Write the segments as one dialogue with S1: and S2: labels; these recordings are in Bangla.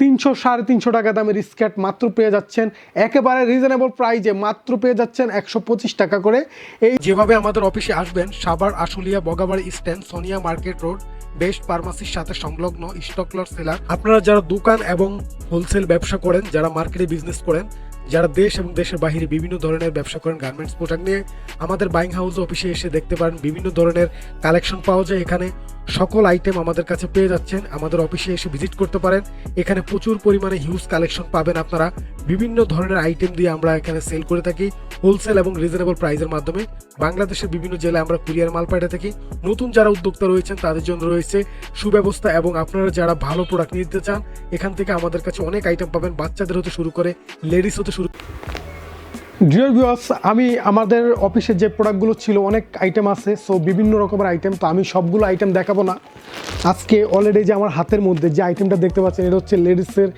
S1: তিনশো সাড়ে তিনশো টাকা দামের স্কার্ট মাত্র পেয়ে যাচ্ছেন। একেবারে রিজনেবল প্রাইজে মাত্র পেয়ে যাচ্ছেন একশো পঁচিশ টাকা করে। এই যেভাবে আমাদের অফিসে আসবেন Savar Ashulia, Bogabari stand Sonia market road, best ফার্মাসির সাথে সংলগ্ন স্টকলট সেলার। আপনারা যারা দোকান এবং হোলসেল ব্যবসা করেন, যারা মার্কেটে বিজনেস করেন, যারা দেশ এবং দেশের বাইরে বিভিন্ন ধরনের ব্যবসা করেন গার্মেন্টস পোশাক নিয়ে আমাদের বাইং হাউস অফিসে এসে দেখতে পারেন। বিভিন্ন ধরনের কালেকশন পাওয়া যায় এখানে। সকল আইটেম আমাদের কাছে পেয়ে যাচ্ছেন। আমাদের অফিসে এসে ভিজিট করতে পারেন। এখানে প্রচুর পরিমাণে হিউজ কালেকশন পাবেন আপনারা। বিভিন্ন ধরনের আইটেম দিয়ে আমরা এখানে সেল করে থাকি। হোলসেল এবং রিজনেবল প্রাইসের মাধ্যমে। বাংলাদেশের বিভিন্ন জেলায় আমরা কুরিয়ার মাল পাঠিয়ে থাকি। নতুন যারা উদ্যোক্তা রয়েছেন, তাদের জন্য রয়েছে সুব্যবস্থা এবং আপনারা যারা ভালো প্রোডাক্ট নিতে চান, এখান থেকে আমাদের কাছে অনেক আইটেম পাবেন। বাচ্চাদের হতে শুরু করে লেডিস হতে শুরু ডিয়ার ভিউয়ার্স আমি আমাদের অফিসে যে প্রোডাক্টগুলো ছিল, অনেক আইটেম আছে সো বিভিন্ন রকমের আইটেম তো আমি সবগুলো আইটেম দেখাবো না। আজকে অলরেডি যে আমার হাতের মধ্যে যে আইটেমটা দেখতে পাচ্ছেন, এটা হচ্ছে লেডিসের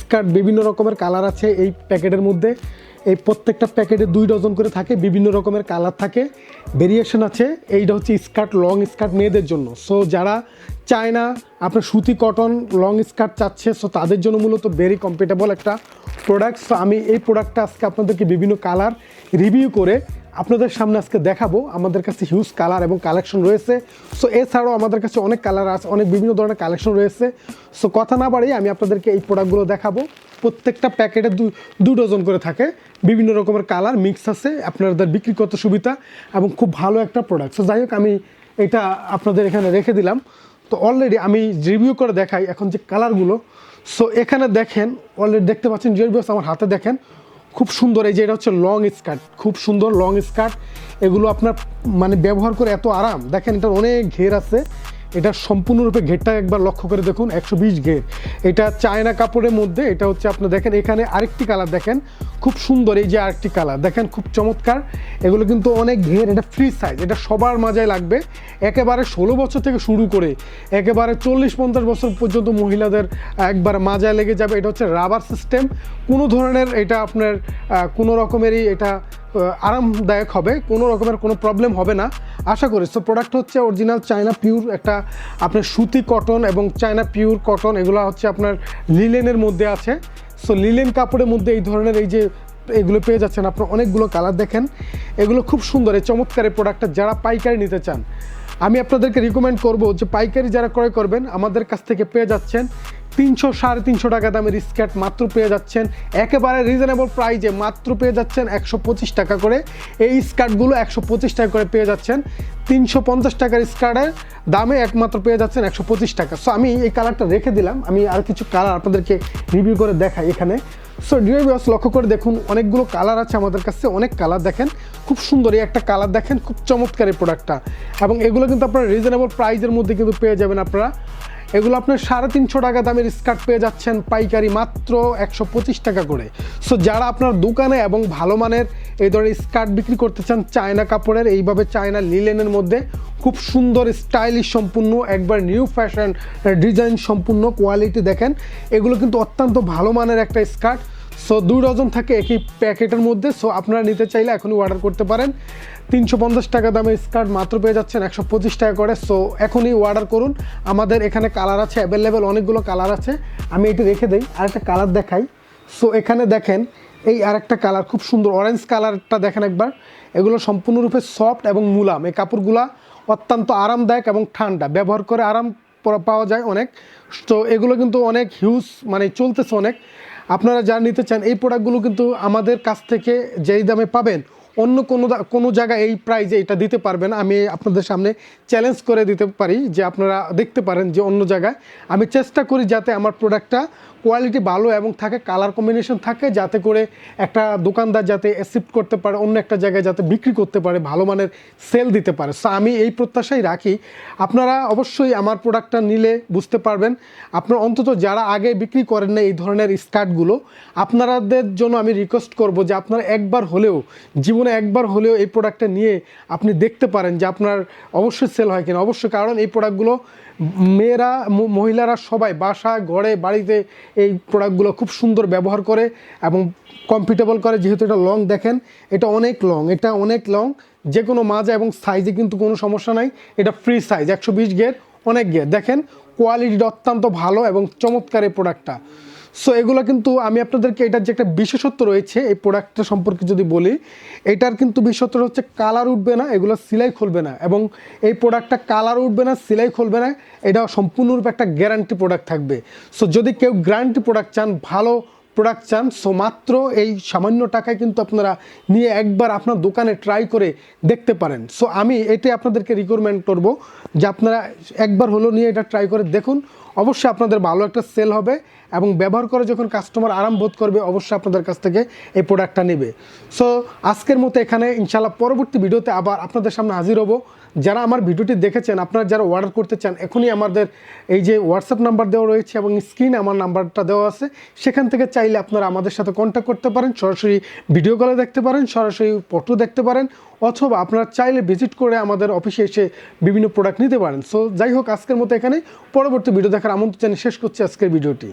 S1: স্কার্ট বিভিন্ন রকমের কালার আছে এই প্যাকেটের মধ্যে। এই প্রত্যেকটা প্যাকেটে দুই ডজন করে থাকে, বিভিন্ন রকমের কালার থাকে। ভেরিয়েশন আছে, এইটা হচ্ছে স্কার্ট, লং স্কার্ট মেয়েদের জন্য। সো যারা চায় না, আপনার সুতি, কটন, লং স্কার্ট চাচ্ছে সো তাদের জন্য মূলত ভেরি কম্পিটেবল একটা প্রোডাক্ট সো আমি এই প্রোডাক্টটা আজকে আপনাদেরকে বিভিন্ন কালার রিভিউ করে আপনাদের সামনে আজকে দেখাবো। আমাদের কাছে হিউজ কালার এবং কালেকশন রয়েছে। সো এছাড়াও আমাদের কাছে অনেক কালার আছে, অনেক বিভিন্ন ধরনের কালেকশন রয়েছে। সো কথা না বাড়িয়ে আমি আপনাদেরকে এই প্রোডাক্টগুলো দেখাবো। প্রত্যেকটা প্যাকেটে দু ডজন করে থাকে। বিভিন্ন রকমের কালার, মিক্স আছে, আপনাদের বিক্রি করতে সুবিধা এবং খুব ভালো একটা প্রোডাক্ট সো যাই হোক, আমি এটা আপনাদের এখানে রেখে দিলাম। তো অলরেডি আমি রিভিউ করে দেখাই এখন যে কালারগুলো। সো এখানে দেখেন অলরেডি দেখতে পাচ্ছেন জুয়েল বিয়াস আমার হাতে দেখেন, খুব সুন্দর এই যে এটা হচ্ছে লং স্কার্ট খুব সুন্দর লং স্কার্ট এগুলো আপনার মানে ব্যবহার করে এত আরাম। দেখেন, এটার অনেক ঘের আছে। এটা সম্পূর্ণরূপে ঘেরটা একবার লক্ষ্য করে দেখুন, একশো বিশ ঘের। এটা চায়না কাপড়ের মধ্যে, এটা হচ্ছে আপনি দেখেন, এখানে আরেকটি কালার দেখেন, খুব সুন্দর এই যে আরেকটি কালার, দেখেন খুব চমৎকার। এগুলো কিন্তু অনেক ঘের, এটা ফ্রি সাইজ এটা সবার মাজায় লাগবে। একেবারে ষোলো বছর থেকে শুরু করে, একেবারে চল্লিশ পঞ্চাশ বছর পর্যন্ত মহিলাদের একবার মাজায় লেগে যাবে। এটা হচ্ছে রাবার সিস্টেম কোনো ধরনের এটা আপনার কোনো রকমেরই এটা আরামদায়ক হবে, কোনো রকমের কোনো প্রবলেম হবে না। আশা করি সো প্রোডাক্ট হচ্ছে অরিজিনাল চায়না পিওর একটা আপনার সুতি কটন এবং চায়না পিওর কটন এগুলো হচ্ছে আপনার লিলেনের মধ্যে আছে। সো লিলেন কাপড়ের মধ্যে এই ধরনের এই যে এগুলো পেয়ে যাচ্ছেন আপনার অনেকগুলো কালার দেখেন। এগুলো খুব সুন্দর, এই চমৎকার এই প্রোডাক্টটা যারা পাইকারি নিতে চান। আমি আপনাদেরকে রিকমেন্ড করব যে পাইকারি যারা ক্রয় করবেন, আমাদের কাছ থেকে পেয়ে যাচ্ছেন তিনশো, সাড়ে তিনশো টাকা দামের স্কার্ট মাত্র পেয়ে যাচ্ছেন। একেবারে রিজনেবল প্রাইজে মাত্র পেয়ে যাচ্ছেন একশো পঁচিশ টাকা করে। এই স্কার্টগুলো একশো পঁচিশ টাকা করে পেয়ে যাচ্ছেন। তিনশো পঞ্চাশ টাকার স্কার্টের দামে একমাত্র পেয়ে যাচ্ছেন একশো পঁচিশ টাকা। সো আমি এই কালারটা রেখে দিলাম। আমি আর কিছু কালার আপনাদেরকে রিভিউ করে দেখাই এখানে। সো ডিয়ার বিয়াস লক্ষ্য করে দেখুন, অনেকগুলো কালার আছে আমাদের কাছে। অনেক কালার দেখেন। খুব সুন্দর এই একটা কালার দেখেন। খুব চমৎকার এই প্রোডাক্টটা এবং এগুলো কিন্তু আপনারা রিজনেবল প্রাইজের মধ্যে কিন্তু পেয়ে যাবেন আপনারা। এগুলো আপনার সাড়ে তিনশো টাকা দামের স্কার্ট পেয়ে যাচ্ছেন পাইকারি মাত্র একশো পঁচিশ টাকা করে। সো যারা আপনার দোকানে এবং ভালো মানের এই ধরনের স্কার্ট বিক্রি করতে চান, চায়না কাপড়ের, এইভাবে চায়না লিলেনের মধ্যে খুব সুন্দর স্টাইলিশ সম্পূর্ণ, একবার নিউ ফ্যাশন ডিজাইন সম্পূর্ণ কোয়ালিটি দেখেন। এগুলো কিন্তু অত্যন্ত ভালো মানের একটা স্কার্ট। সো দু ডজন থাকে একই প্যাকেটের মধ্যে। সো আপনারা নিতে চাইলে এখনই অর্ডার করতে পারেন। তিনশো পঞ্চাশ টাকা দামের স্কার্ট মাত্র পেয়ে যাচ্ছেন একশো পঁচিশ টাকা করে। সো এখনই অর্ডার করুন। আমাদের এখানে কালার আছে অ্যাভেলেবেল অনেকগুলো কালার আছে। আমি এটি রেখে দিই, আরেকটা কালার দেখাই। সো এখানে দেখেন, এই আরেকটা কালার খুব সুন্দর অরেঞ্জ কালারটা দেখেন একবার। এগুলো সম্পূর্ণরূপে সফট এবং মুলাম। এই কাপড়গুলা অত্যন্ত আরামদায়ক এবং ঠান্ডা। ব্যবহার করে আরাম পাওয়া যায় অনেক। তো এগুলো কিন্তু অনেক হিউজ মানে চলতেছে অনেক। আপনারা যা নিতে চান এই প্রোডাক্টগুলো কিন্তু আমাদের কাছ থেকে যেই দামে পাবেন অন্য কোনো কোনো জায়গায় এই প্রাইজে এটা দিতে পারবেন। আমি আপনাদের সামনে চ্যালেঞ্জ করে দিতে পারি যে আপনারা দেখতে পারেন যে অন্য জায়গায়। আমি চেষ্টা করি যাতে আমার প্রোডাক্টটা কোয়ালিটি ভালো এবং থাকে কালার কম্বিনেশন থাকে, যাতে করে একটা দোকানদার যাতে অ্যাকসেপ্ট করতে পারে, অন্য একটা জায়গায় যাতে বিক্রি করতে পারে, ভালো মানের সেল দিতে পারে। সো আমি এই প্রত্যাশাই রাখি। আপনারা অবশ্যই আমার প্রোডাক্টটা নিলে বুঝতে পারবেন। আপনার অন্তত যারা আগে বিক্রি করেন না এই ধরনের স্কার্টগুলো আপনাদের জন্য আমি রিকোয়েস্ট করব যে আপনারা একবার হলেও জীবনে একবার হলেও এই প্রোডাক্টটা নিয়ে আপনি দেখতে পারেন যে আপনার অবশ্যই সেল হয় কিনা। অবশ্যই, কারণ এই প্রোডাক্টগুলো মেয়েরা মহিলারা সবাই বাসা, ঘরে, বাড়িতে এই প্রোডাক্টগুলো খুব সুন্দর ব্যবহার করে এবং কমফিটেবল করে। যেহেতু এটা লং দেখেন, এটা অনেক লং এটা অনেক লং যে কোনো মাজা এবং সাইজে কিন্তু কোনো সমস্যা নাই। এটা ফ্রি সাইজ একশো বিশ গের অনেক গের দেখেন কোয়ালিটিটা অত্যন্ত ভালো এবং চমৎকার এই প্রোডাক্টটা সো এগুলো কিন্তু আমি আপনাদেরকে এটার যে একটা বিশেষত্ব রয়েছে, এই প্রোডাক্টটা সম্পর্কে যদি বলি, এটার কিন্তু বিশেষত্ব হচ্ছে কালার উঠবে না, এগুলো সিলাই খুলবে না। এবং এই প্রোডাক্টটা কালার উঠবে না, সিলাই খুলবে না, এটা সম্পূর্ণরূপে একটা গ্যারান্টি প্রোডাক্ট থাকবে। সো যদি কেউ গ্যারান্টি প্রোডাক্ট চান, ভালো প্রোডাক্ট চান সো মাত্র এই সামান্য টাকায় কিন্তু আপনারা নিয়ে একবার আপনার দোকানে ট্রাই করে দেখতে পারেন। সো আমি এটাই আপনাদেরকে রিকমেন্ড করব যে আপনারা একবার হলো নিয়ে এটা ট্রাই করে দেখুন। অবশ্যই আপনাদের ভালো একটা সেল হবে এবং ব্যবহার করে যখন কাস্টমার আরাম বোধ করবে, অবশ্যই আপনাদের কাছ থেকে এই প্রোডাক্টটা নেবে। সো আজকের মতো এখানে ইনশাল্লাহ পরবর্তী ভিডিওতে আবার আপনাদের সামনে হাজির হব। যারা আমার ভিডিওটি দেখেছেন, আপনারা যারা অর্ডার করতে চান, এখনই আমাদের এই যে হোয়াটসঅ্যাপ নাম্বার দেওয়া রয়েছে এবং স্ক্রিনে আমার নাম্বারটা দেওয়া আছে, সেখান থেকে চাইলে আপনারা আমাদের সাথে কন্ট্যাক্ট করতে পারেন, সরাসরি ভিডিও কলে দেখতে পারেন, সরাসরি ফটো দেখতে পারেন, অথবা আপনারা চাইলে ভিজিট করে আমাদের অফিসে এসে বিভিন্ন প্রোডাক্ট নিতে পারেন। সো যাই হোক, আজকের মতো এখানে পরবর্তী ভিডিও দেখার আমন্ত্রণ জানিয়ে শেষ করছি আজকের ভিডিওটি